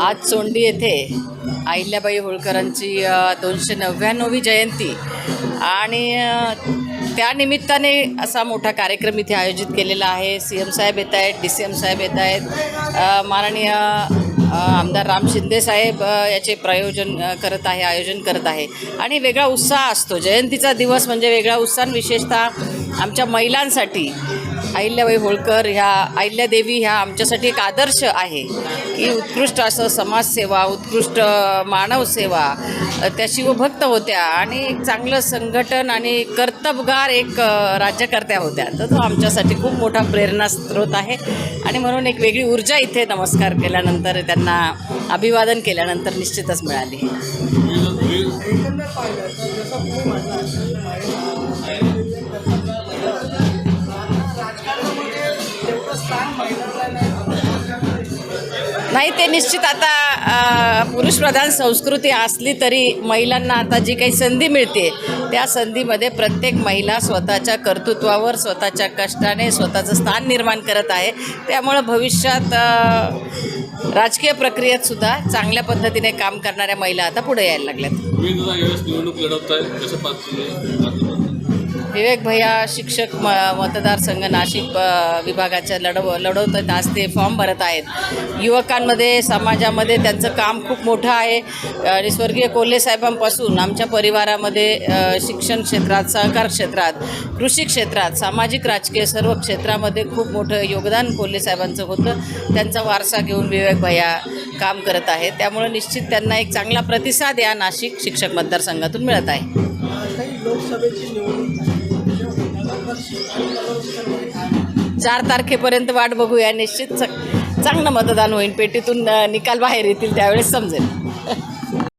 आज चोंडी येथे अहिल्याबाई होळकरांची दोनशे नव्याण्णवी जयंती. आणि त्यानिमित्ताने त्या निमित्ताने असा मोठा कार्यक्रम इथे आयोजित केलेला आहे. सी एम साहेब येत आहेत डी सी एम साहेब येत आहेत. माननीय आमदार राम शिंदे साहेब याचे प्रयोजन करत आहे आयोजन करत आहे. आणि वेगळा उत्साह असतो. जयंतीचा दिवस म्हणजे वेगळा उत्साह विशेषतः आमच्या महिलांसाठी अहिल्याबाई होळकर ह्या अहिल्यादेवी ह्या आमच्यासाठी एक आदर्श आहे की उत्कृष्ट असं समाजसेवा उत्कृष्ट मानवसेवा त्या शिवभक्त होत्या आणि एक चांगलं संघटन आणि कर्तबगार एक राज्यकर्त्या होत्या. तर तो आमच्यासाठी खूप मोठा प्रेरणास्रोत आहे. आणि म्हणून एक वेगळी ऊर्जा इथे नमस्कार केल्यानंतर त्यांना अभिवादन केल्यानंतर निश्चितच मिळाली. नाही ते निश्चित आता पुरुषप्रधान संस्कृती असली तरी महिलांना आता जी काही संधी मिळते त्या संधीमध्ये प्रत्येक महिला स्वतःच्या कर्तृत्वावर स्वतःच्या कष्टाने स्वतःचं स्थान निर्माण करत आहे. त्यामुळं भविष्यात राजकीय प्रक्रियेत सुद्धा चांगल्या पद्धतीने काम करणाऱ्या महिला आता पुढे यायला लागल्यात. विवेक भैया शिक्षक म मतदारसंघ नाशिक विभागाच्या लढव लढवत आहेत आज ते फॉर्म भरत आहेत. युवकांमध्ये समाजामध्ये त्यांचं काम खूप मोठं आहे. आणि स्वर्गीय कोल्हे साहेबांपासून आमच्या परिवारामध्ये शिक्षण क्षेत्रात सहकार क्षेत्रात कृषी क्षेत्रात सामाजिक राजकीय सर्व क्षेत्रामध्ये खूप मोठं योगदान कोल्हे साहेबांचं होतं. त्यांचा वारसा घेऊन विवेक भैया काम करत आहेत. त्यामुळे निश्चित त्यांना एक चांगला प्रतिसाद या नाशिक शिक्षक मतदारसंघातून मिळत आहे. लोकसभेची निवडणूक झाली. चार तारखेपर्यंत वाट बघूया निश्चित. चांगलं मतदान होईल पेटीतून निकाल बाहेर येतील त्यावेळेस समजेल.